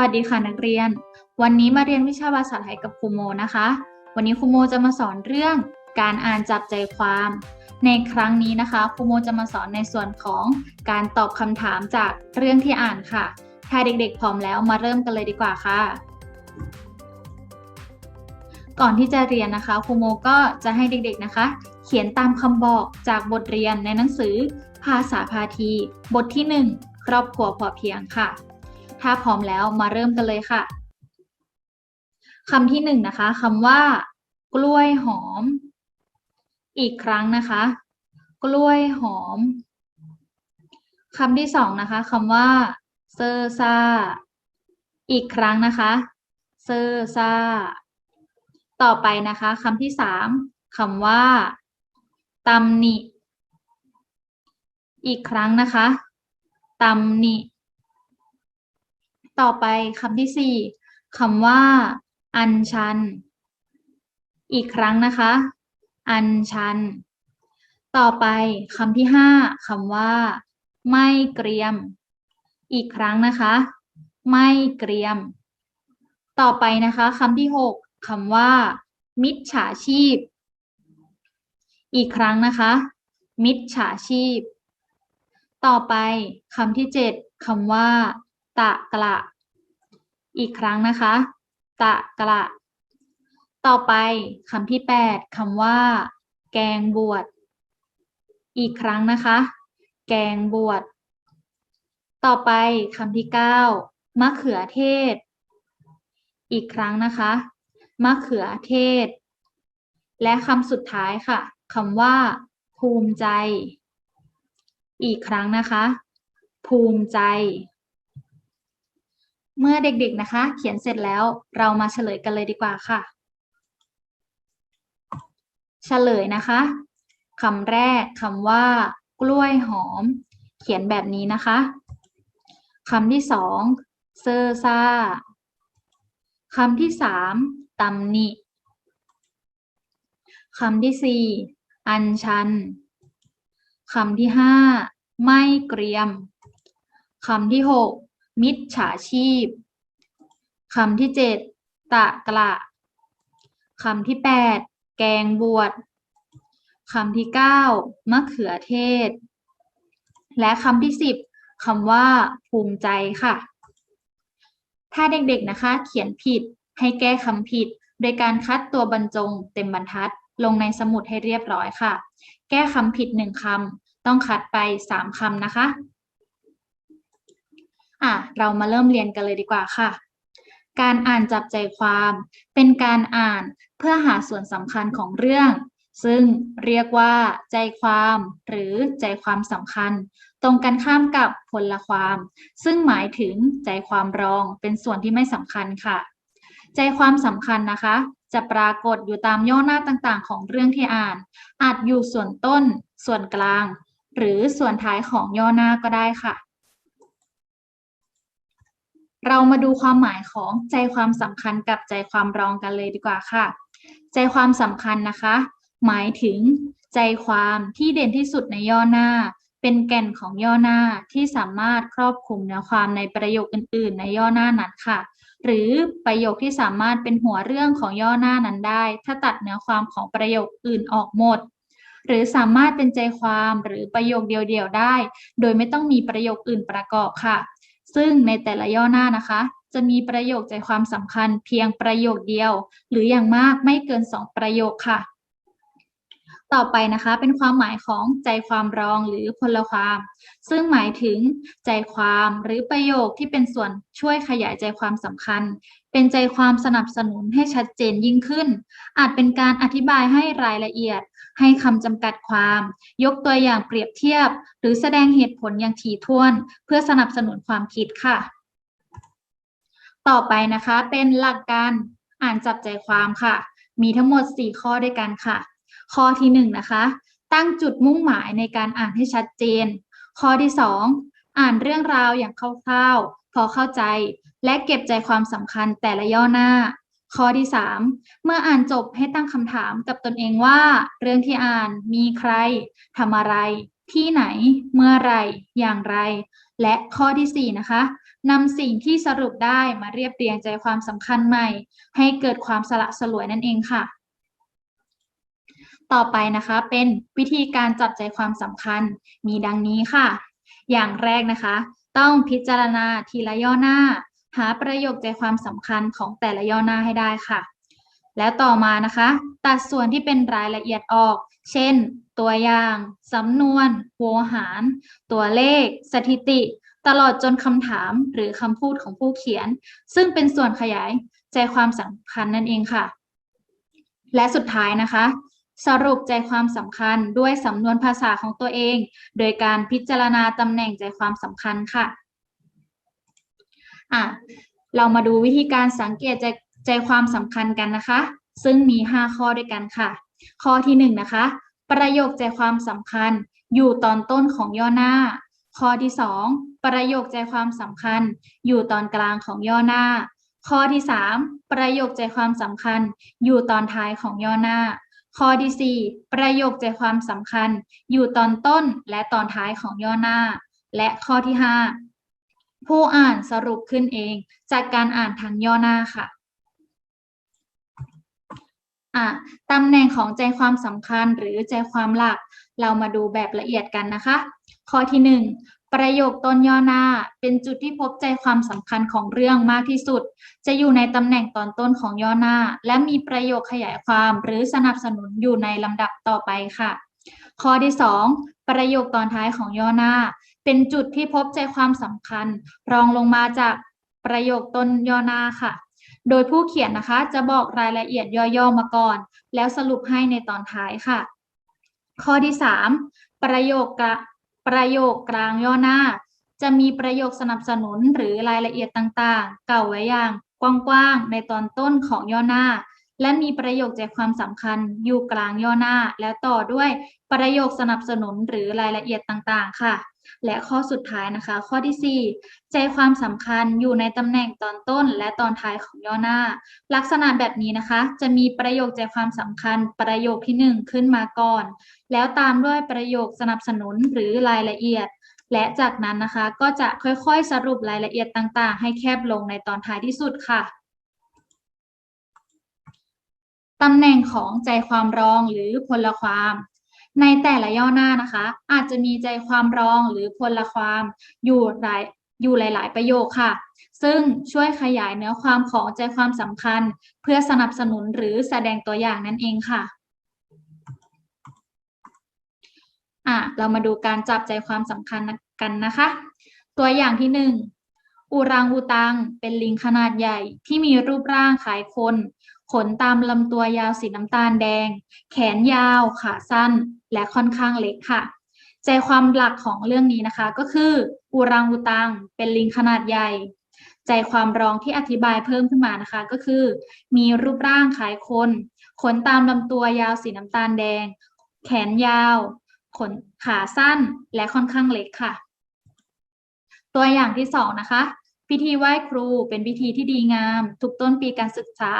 วัสดีค่ะนักเรียน วันนี้มาเรียนวิชาภาษาไทยกับครูโมนะคะ วันนี้ครูโมจะมาสอนเรื่องการอ่านจับใจความ ในครั้งนี้นะคะครูโมจะมาสอนในส่วนของการตอบคำถามจากเรื่องที่อ่านค่ะ ถ้าเด็กๆพร้อมแล้วมาเริ่มกันเลยดีกว่าค่ะ ก่อนที่จะเรียนนะคะครูโมก็จะให้เด็กๆนะคะ เขียนตามคำบอกจากบทเรียนในหนังสือ ภาษาพาที บทที่ 1 ครอบครัวพอเพียงค่ะ ถ้าพร้อมแล้วมาเริ่มกันเลยค่ะคำที่หนึ่งนะคะคำว่า กล้วยหอม อีกครั้งนะคะ กล้วยหอมคำที่สองนะคะคำว่า เซอร์ซาอีกครั้งนะคะ เซอร์ซาต่อไปนะคะคำที่สามคำว่าตำหนิ อีกครั้งนะคะตำหนิ ต่อไปคำที่สี่คำว่า อัญชัน อีกครั้งนะคะ อัญชัน ต่อไปคำที่ห้าคำว่า ไม่เกรียม อีกครั้งนะคะ ไม่เกรียม ต่อไปนะคะคำที่หกคำว่า มิจฉาชีพ อีกครั้งนะคะ มิจฉาชีพ ต่อไปคำที่เจ็ดคำว่า ตะกละอีกครั้งนะคะ ตะกละต่อไปคำที่แปดคำว่า แกงบวช อีกครั้งนะคะ แกงบวช ต่อไปคำที่เก้ามะเขือเทศ อีกครั้งนะคะ มะเขือเทศ และคำสุดท้ายค่ะคำว่า ภูมิใจ อีกครั้งนะคะ ภูมิใจ เมื่อเด็กๆนะคะ เขียนเสร็จแล้วเรามาเฉลยกันเลยดีกว่าค่ะ เฉลยนะคะคำแรกคำว่ากล้วยหอม เขียนแบบนี้นะคะคำที่สองเซอร์ซาคำที่สามตำหนิคำที่สี่อัญชันคำที่ห้าไม่เกรียมคำที่หก มิจฉาชีพคำที่เจ็ดตะกละคำที่แปดแกงบวชคำที่เก้ามะเขือเทศ และคำที่สิบคำว่าภูมิใจค่ะ ถ้าเด็กๆนะคะ เขียนผิดให้แก้คำผิด โดยการคัดตัวบรรจงเต็มบรรทัด ลงในสมุดให้เรียบร้อยค่ะ แก้คำผิดหนึ่งคำต้องคัดไปสามคำนะคะ อะเรามาเริ่มเรียนกันเลยดีกว่าค่ะ การอ่านจับใจความ เป็นการอ่านเพื่อหาส่วนสำคัญของเรื่อง ซึ่งเรียกว่า ใจความ หรือใจความสำคัญ ตรงกันข้ามกับผลความ ซึ่งหมายถึงใจความรองเป็นส่วนที่ไม่สำคัญค่ะ ใจความสำคัญนะคะ จะปรากฏอยู่ตามย่อหน้าต่างๆ ของเรื่องที่อ่าน อาจอยู่ส่วนต้น ส่วนกลาง หรือส่วนท้ายของย่อหน้าก็ได้ค่ะ เรามาดูความหมายของใจความสำคัญกับใจความรองกันเลยดีกว่าค่ะ ใจความสำคัญนะคะ หมายถึงใจความที่เด่นที่สุดในย่อหน้า เป็นแก่นของย่อหน้าที่สามารถครอบคลุมเนื้อความในประโยคอื่น ๆ ในย่อหน้านั้นค่ะ หรือประโยคที่สามารถเป็นหัวเรื่องของย่อหน้านั้นได้ ถ้าตัดเนื้อความของประโยคอื่นออกหมด หรือสามารถเป็นใจความหรือประโยคเดียวๆได้ โดยไม่ต้องมีประโยคอื่นประกอบค่ะ ซึ่งในแต่ละย่อหน้านะคะ จะมีประโยคใจความสำคัญเพียงประโยคเดียว หรืออย่างมากไม่เกิน 2 ประโยคค่ะ ต่อไปนะคะเป็นความหมายของใจความรองหรือพลความ ซึ่งหมายถึงใจความหรือประโยคที่เป็นส่วนช่วยขยายใจความสำคัญ เป็นใจความสนับสนุนให้ชัดเจนยิ่งขึ้น อาจเป็นการอธิบายให้รายละเอียด ให้คำจำกัดความ ยกตัวอย่างเปรียบเทียบ หรือแสดงเหตุผลอย่างถี่ถ้วน เพื่อสนับสนุนความคิดค่ะ ต่อไปนะคะเป็นหลักการอ่านจับใจความค่ะ มีทั้งหมด 4 ข้อด้วยกันค่ะ ข้อที่1นะคะ ตั้งจุดมุ่งหมายในการอ่านให้ชัดเจน ข้อที่ 2 อ่านเรื่องราวอย่างคร่าวๆพอเข้าใจ และเก็บใจความสำคัญแต่ละย่อหน้า ข้อที่ 3 เมื่ออ่านจบให้ตั้งคำถามกับตนเองว่า เรื่องที่อ่านมีใครทำอะไร ที่ไหน เมื่อไรอย่างไร และข้อที่สี่นะคะนำสิ่งที่สรุปได้มาเรียบเรียงใจความสำคัญใหม่ ให้เกิดความสละสลวยนั่นเองค่ะ ต่อไปนะคะเป็นวิธีการจับใจความสำคัญมีดังนี้ค่ะ อย่างแรกนะคะ ต้องพิจารณาทีละย่อหน้า หาประโยคใจความสำคัญของแต่ละย่อหน้าให้ได้ค่ะ แล้วต่อมานะคะ ตัดส่วนที่เป็นรายละเอียดออก เช่น ตัวอย่าง สำนวน โวหาร ตัวเลข สถิติ ตลอดจนคำถามหรือคำพูดของผู้เขียน ซึ่งเป็นส่วนขยายใจความสำคัญนั่นเองค่ะ และสุดท้ายนะคะสรุปใจความสำคัญด้วยสำนวนภาษาของตัวเอง โดยการพิจารณาตำแหน่งใจความสำคัญค่ะ อะเรามาดูวิธีการสังเกตใจใจความสำคัญกันนะคะ ซึ่งมี 5 ข้อด้วยกันค่ะ ข้อที่1นะคะ ประโยคใจความสำคัญอยู่ตอนต้นของย่อหน้า ข้อที่ 2 ประโยคใจความสำคัญ อยู่ตอนกลางของย่อหน้า ข้อที่ 3 ประโยคใจความสำคัญ อยู่ตอนท้ายของย่อหน้า ข้อที่ 4 ประโยคใจความสำคัญ อยู่ตอนต้นและตอนท้ายของย่อหน้า และข้อที่ 5 ผู้อ่านสรุปขึ้นเอง จากการอ่านทางย่อหน้าค่ะอะตำแหน่งของใจความสำคัญหรือใจความหลัก เรามาดูแบบละเอียดกันนะคะ ข้อที่ 1 ประโยคต้นย่อหน้า เป็นจุดที่พบใจความสำคัญของเรื่องมากที่สุด จะอยู่ในตำแหน่งตอนต้นของย่อหน้า และมีประโยคขยายความหรือสนับสนุนอยู่ในลำดับต่อไปค่ะ ข้อที่ 2 ประโยคตอนท้ายของย่อหน้า เป็นจุดที่พบใจความสำคัญ รองลงมาจากประโยคต้นย่อหน้าค่ะ โดยผู้เขียนนะคะจะบอกรายละเอียดย่อๆมาก่อน แล้วสรุปให้ในตอนท้ายค่ะ ข้อที่ 3 ประโยคกะประโยคกลางย่อหน้า จะมีประโยคสนับสนุนหรือรายละเอียดต่างๆ เก่าไว้อย่างกว้างๆ ในตอนต้นของย่อหน้า และมีประโยคใจความสำคัญอยู่กลางย่อหน้า แล้วต่อด้วยประโยคสนับสนุนหรือรายละเอียดต่างๆ ค่ะ และข้อสุดท้ายนะคะ ข้อที่ 4 ใจความสำคัญอยู่ในตำแหน่งตอนต้นและตอนท้ายของย่อหน้า ลักษณะแบบนี้นะคะ จะมีประโยคใจความสำคัญประโยคที่ 1 ขึ้นมาก่อน แล้วตามด้วยประโยคสนับสนุนหรือรายละเอียด และจากนั้นนะคะก็จะค่อยๆสรุปรายละเอียดต่างๆ ให้แคบลงในตอนท้ายที่สุดค่ะตำแหน่งของใจความรองหรือพลความ ในแต่ละย่อหน้านะคะ อาจจะมีใจความรองหรือพลความอยู่หลายอยู่หลาย ๆ ประโยคค่ะ ซึ่งช่วยขยายเนื้อความของใจความสำคัญ เพื่อสนับสนุนหรือแสดงตัวอย่างนั่นเองค่ะอะ เรามาดูการจับใจความสำคัญกันนะคะ ตัวอย่างที่หนึ่งอูรังอูตัง เป็นลิงขนาดใหญ่ที่มีรูปร่างคล้ายคน ขนตามลำตัวยาวสีน้ำตาลแดง แขนยาว ขาสั้นและค่อนข้างเล็กค่ะ ใจความหลักของเรื่องนี้นะคะก็คืออูรังอูตังเป็นลิงขนาดใหญ่ ใจความรองที่อธิบายเพิ่มขึ้นมานะคะ ก็คือ มีรูปร่างคล้ายคนขนตามลำตัวยาวสีน้ำตาลแดง แขนยาว ขนขาสั้นและค่อนข้างเล็กค่ะ ตัวอย่างที่สองนะคะ พิธีไหว้ครูเป็นพิธีที่ดีงาม ทุกต้นปีการศึกษา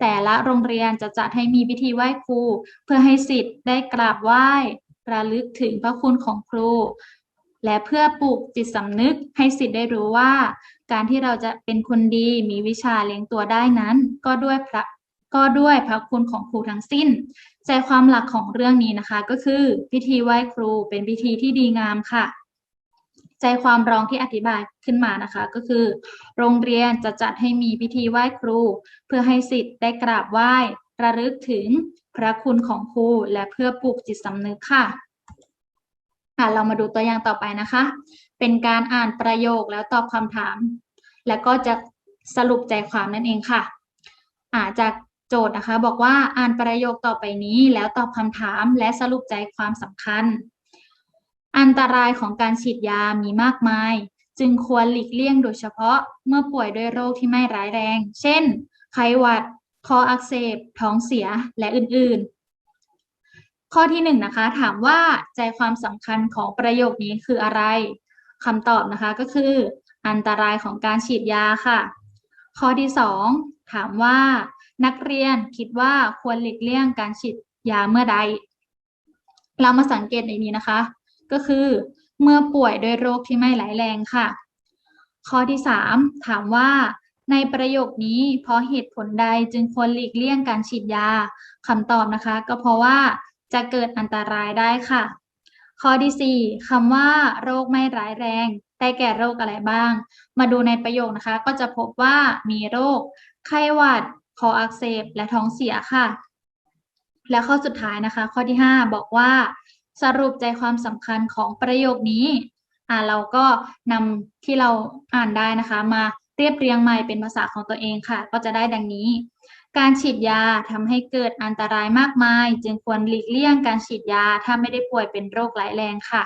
แต่ละโรงเรียนจะจัดให้มีพิธีไหว้ครู เพื่อให้สิทธิ์ได้กราบไหว้ระลึกถึงพระคุณของครู และเพื่อปลูกจิตสำนึกให้สิทธิ์ได้รู้ว่า การที่เราจะเป็นคนดีมีวิชาเลี้ยงตัวได้นั้น ก็ด้วยพระก็ด้วยพระคุณของครูทั้งสิ้น ใจความหลักของเรื่องนี้นะคะ ก็คือพิธีไหว้ครูเป็นพิธีที่ดีงามค่ะ ใจความรองที่อธิบายขึ้นมานะคะ ก็คือ โรงเรียนจะจัดให้มีพิธีไหว้ครู เพื่อให้สิทธิ์ได้กราบไหว้ระลึกถึงพระคุณของครูและเพื่อปลูกจิตสำนึกค่ะอะเรามาดูตัวอย่างต่อไปนะคะ เป็นการอ่านประโยคแล้วตอบคำถาม แล้วก็จะสรุปใจความนั่นเองค่ะอ่าจากโจทย์นะคะ บอกว่าอ่านประโยคต่อไปนี้แล้วตอบคำถามและสรุปใจความสำคัญ อันตรายของการฉีดยามีมากมาย จึงควรหลีกเลี่ยงโดยเฉพาะเมื่อป่วยด้วยโรคที่ไม่ร้ายแรง เช่น ไข้หวัด คออักเสบ ท้องเสีย และอื่นๆ ข้อที่หนึ่งนะคะ ถามว่าใจความสำคัญของประโยคนี้คืออะไรคำตอบนะคะก็คือ อันตรายของการฉีดยาค่ะ ข้อที่สองถามว่า นักเรียนคิดว่าควรหลีกเลี่ยงการฉีดยาเมื่อใด เรามาสังเกตในนี้นะคะ ก็คือเมื่อป่วยด้วยโรคที่ไม่ร้ายแรงค่ะ ข้อที่ 3 ถามว่า ในประโยคนี้เพราะเหตุผลใดจึงควรหลีกเลี่ยงการฉีดยาคำตอบนะคะ ก็เพราะว่าจะเกิดอันตรายได้ค่ะ ข้อที่ 4คำว่า โรคไม่ร้ายแรงได้แก่โรคอะไรบ้าง มาดูในประโยคนะคะ ก็จะพบว่ามีโรค ไข้หวัดคออักเสบและท้องเสียค่ะ และข้อสุดท้ายนะคะ ข้อที่ 5 บอกว่า สรุปใจความสำคัญของประโยคนี้อ่าเราก็นำที่เราอ่านได้นะคะ มาเรียบเรียงใหม่เป็นภาษาของตัวเองค่ะ ก็จะได้ดังนี้ การฉีดยาทำให้เกิดอันตรายมากมาย จึงควรหลีกเลี่ยงการฉีดยาถ้าไม่ได้ป่วยเป็นโรคร้ายแรงค่ะ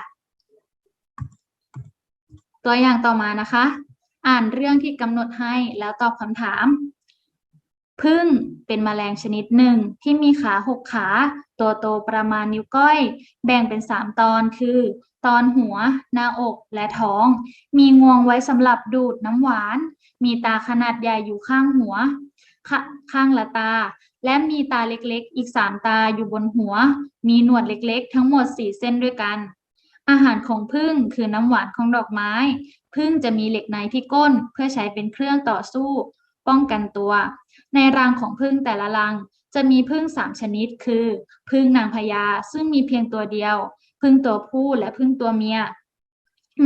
ตัวอย่างต่อมานะคะ อ่านเรื่องที่กำหนดให้แล้วตอบคำถาม พึ่งเป็นแมลงชนิดหนึ่งที่มีขาหกขา ตัวโตประมาณนิ้วก้อย แบ่งเป็นสามตอนคือ ตอนหัว หน้าอกและท้อง มีงวงไว้สำหรับดูดน้ำหวาน มีตาขนาดใหญ่อยู่ข้างหัวขข้างละตา และมีตาเล็กๆ อีกสามตาอยู่บนหัว มีหนวดเล็กๆ ทั้งหมดสี่เส้นด้วยกัน อาหารของผึ้งคือน้ำหวานของดอกไม้ผึ้งจะมีเหล็กในที่ก้นเพื่อใช้เป็นเครื่องต่อสู้ ป้องกันตัว ในรังของผึ้งแต่ละรัง จะมีผึ้งสามชนิด คือผึ้งนางพญาซึ่งมีเพียงตัวเดียวผึ้งตัวผู้และผึ้งตัวเมีย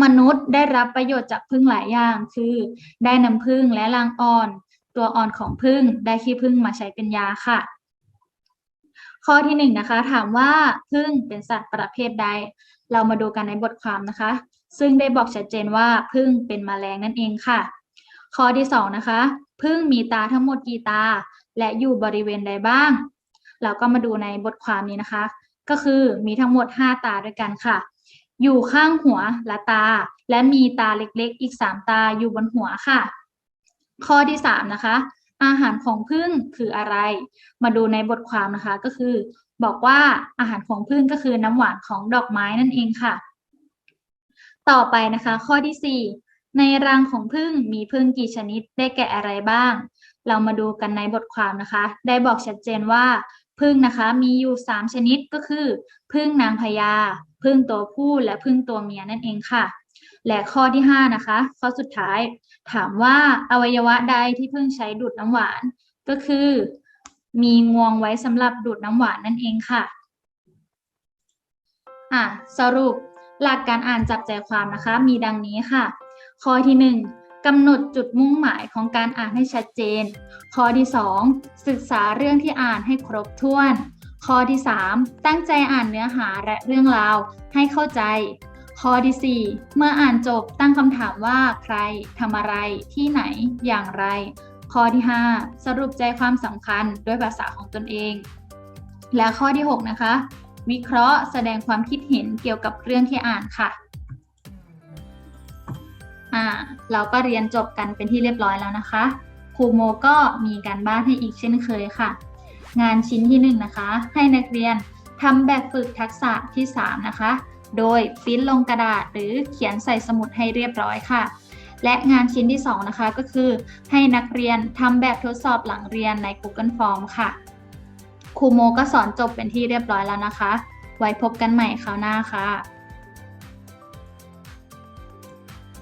มนุษย์ได้รับประโยชน์จากผึ้งหลายอย่าง คือ ได้น้ำผึ้งและรังอ่อน ตัวอ่อนของผึ้งได้ขี้ผึ้งมาใช้เป็นยาค่ะ ข้อที่หนึ่งนะคะ ถามว่าผึ้งเป็นสัตว์ประเภทใด เรามาดูกันในบทความนะคะ ซึ่งได้บอกชัดเจนว่าผึ้งเป็นแมลงนั่นเองค่ะ ข้อที่สองนะคะ ผึ้งมีตาทั้งหมดกี่ตา และอยู่บริเวณใดบ้าง เราก็มาดูในบทความนี้นะคะ ก็คือมีทั้งหมด 5 ตาด้วยกันค่ะ อยู่ข้างหัวละตา และมีตาเล็กๆ อีก 3 ตาอยู่บนหัวค่ะ ข้อที่ 3 นะคะ อาหารของผึ้งคืออะไร มาดูในบทความนะคะก็คือ บอกว่าอาหารของผึ้งก็คือน้ำหวานของดอกไม้นั่นเองค่ะ ต่อไปนะคะ ข้อที่4 ในรังของผึ้งมีผึ้งกี่ชนิดได้แก่อะไรบ้าง เรามาดูกันในบทความนะคะ ได้บอกชัดเจนว่าผึ้งนะคะมีอยู่ 3 ชนิดก็คือผึ้งนางพญาผึ้งตัวผู้และผึ้งตัวเมียนั่นเองค่ะ และข้อที่ 5 นะคะ ข้อสุดท้าย ถามว่าอวัยวะใดที่ผึ้งใช้ดูดน้ำหวาน ก็คือ มีงวงไว้สำหรับดูดน้ำหวานนั่นเองค่ะอะสรุปหลักการอ่านจับใจความนะคะ มีดังนี้ค่ะ ข้อที่ 1กำหนดจุดมุ่งหมายของการอ่านให้ชัดเจน ข้อที่ 2 ศึกษาเรื่องที่อ่านให้ครบถ้วน ข้อที่ 3 ตั้งใจอ่านเนื้อหาและเรื่องราวให้เข้าใจ ข้อที่ 4 เมื่ออ่านจบตั้งคำถามว่าใครทำอะไรที่ไหนอย่างไร ข้อที่ 5 สรุปใจความสำคัญด้วยภาษาของตนเอง และข้อที่ 6 นะคะ วิเคราะห์แสดงความคิดเห็นเกี่ยวกับเรื่องที่อ่านค่ะ อ่าเราก็เรียนจบกันเป็นที่เรียบร้อยแล้วนะคะครูโมก็มีการบ้านให้อีกเช่นเคยค่ะ งานชิ้นที่1นนะคะ ให้นักเรียนทำแบบฝึกทักษะที่ 3 นะคะ โดยปริ้นลงกระดาษหรือเขียนใส่สมุดให้เรียบร้อยค่ะ และงานชิ้นที่ 2 นะคะก็คือ ให้นักเรียนทำแบบทดสอบหลังเรียนใน Google Form ค่ะครูโมก็สอนจบเป็นที่เรียบร้อยแล้วนะคะ ไว้พบกันใหม่คราวหน้าค่ะ